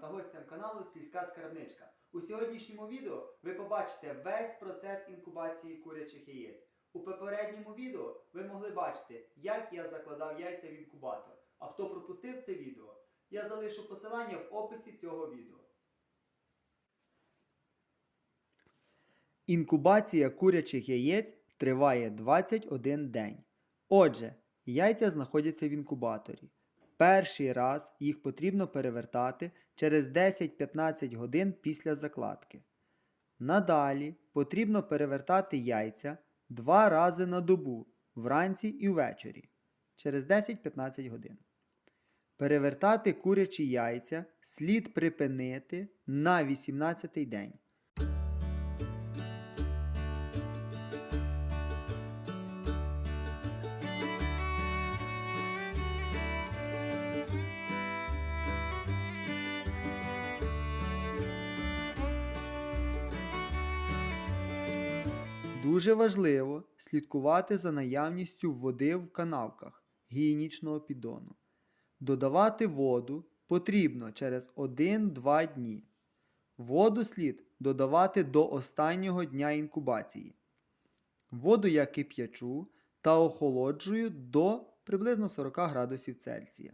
та гостям каналу Сільська Скарбничка. У сьогоднішньому відео ви побачите весь процес інкубації курячих яєць. У попередньому відео ви могли бачити, як я закладав яйця в інкубатор. А хто пропустив це відео, я залишу посилання в описі цього відео. Інкубація курячих яєць триває 21 день. Отже, яйця знаходяться в інкубаторі. Перший раз їх потрібно перевертати через 10-15 годин після закладки. Надалі потрібно перевертати яйця два рази на добу вранці і ввечері через 10-15 годин. Перевертати курячі яйця слід припинити на 18-й день. Дуже важливо слідкувати за наявністю води в канавках гігієнічного піддону. Додавати воду потрібно через 1-2 дні. Воду слід додавати до останнього дня інкубації. Воду я кип'ячу та охолоджую до приблизно 40 градусів Цельсія.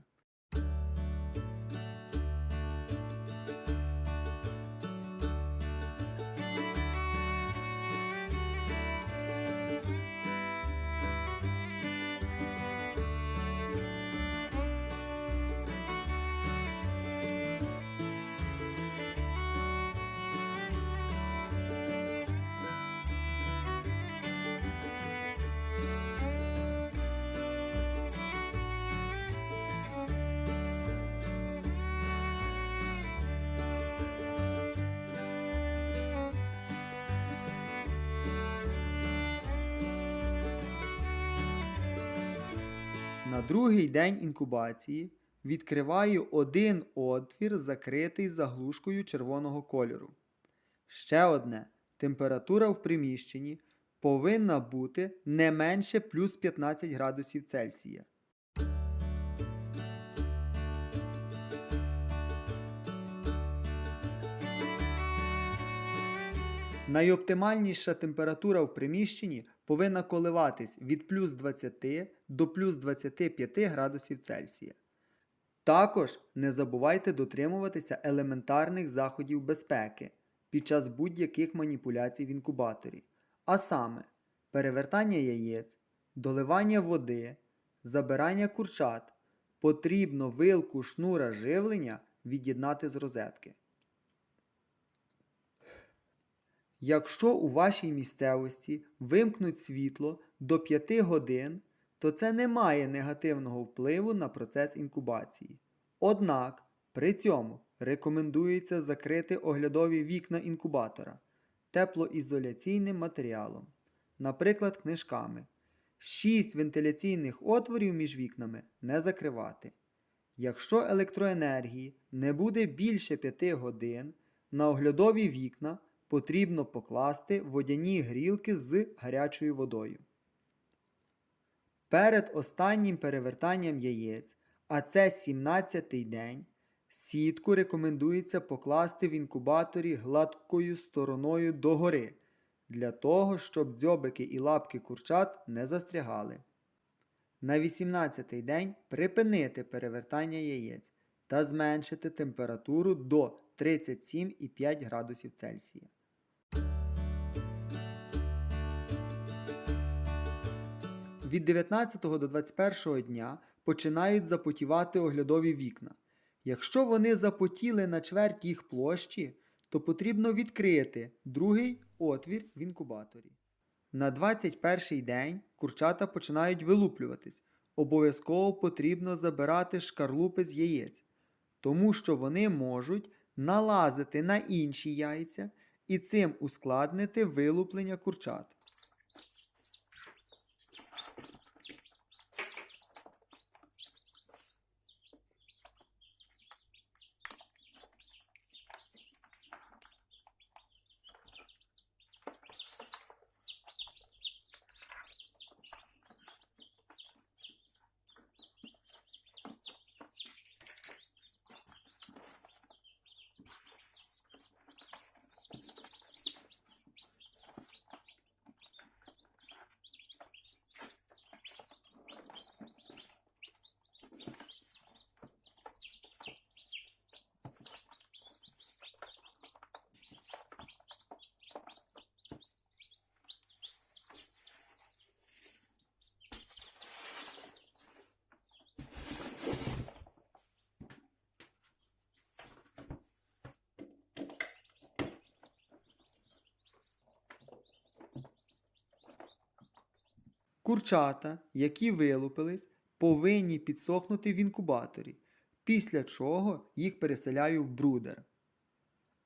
На другий день інкубації відкриваю один отвір, закритий заглушкою червоного кольору. Ще одне. Температура в приміщенні повинна бути не менше плюс 15 градусів Цельсія. Найоптимальніша температура в приміщенні повинна коливатись від плюс 20 до плюс 25 градусів Цельсія. Також не забувайте дотримуватися елементарних заходів безпеки під час будь-яких маніпуляцій в інкубаторі, а саме перевертання яєць, доливання води, забирання курчат, потрібно вилку шнура живлення від'єднати з розетки. Якщо у вашій місцевості вимкнуть світло до 5 годин, то це не має негативного впливу на процес інкубації. Однак при цьому рекомендується закрити оглядові вікна інкубатора теплоізоляційним матеріалом, наприклад, книжками. 6 вентиляційних отворів між вікнами не закривати. Якщо електроенергії не буде більше 5 годин, на оглядові вікна потрібно покласти водяні грілки з гарячою водою. Перед останнім перевертанням яєць, а це 17-й день, сітку рекомендується покласти в інкубаторі гладкою стороною догори, для того, щоб дзьобики і лапки курчат не застрягали. На 18-й день припинити перевертання яєць та зменшити температуру до 37,5 градусів Цельсія. Від 19 до 21 дня починають запотівати оглядові вікна. Якщо вони запотіли на чверть їх площі, то потрібно відкрити другий отвір в інкубаторі. На 21 день курчата починають вилуплюватись. Обов'язково потрібно забирати шкарлупи з яєць, тому що вони можуть налазити на інші яйця і цим ускладнити вилуплення курчат. Курчата, які вилупились, повинні підсохнути в інкубаторі, після чого їх переселяю в брудер.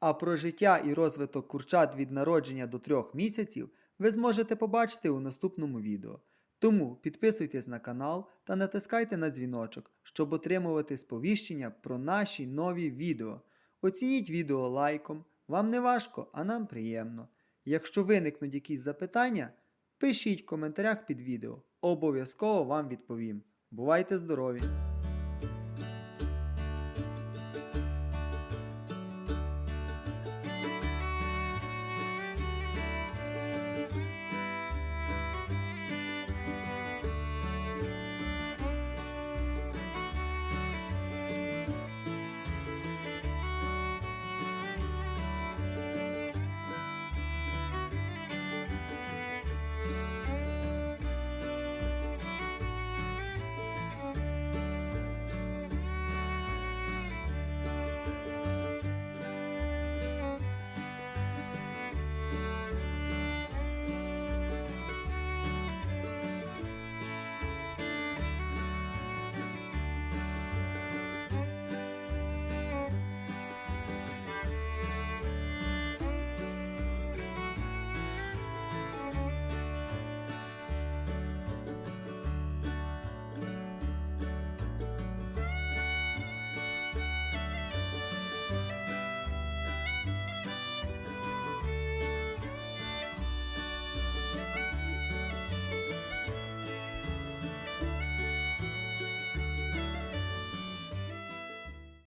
А про життя і розвиток курчат від народження до 3 місяців ви зможете побачити у наступному відео. Тому підписуйтесь на канал та натискайте на дзвіночок, щоб отримувати сповіщення про наші нові відео. Оцініть відео лайком, вам не важко, а нам приємно. Якщо виникнуть якісь запитання, пишіть в коментарях під відео. Обов'язково вам відповім. Бувайте здорові!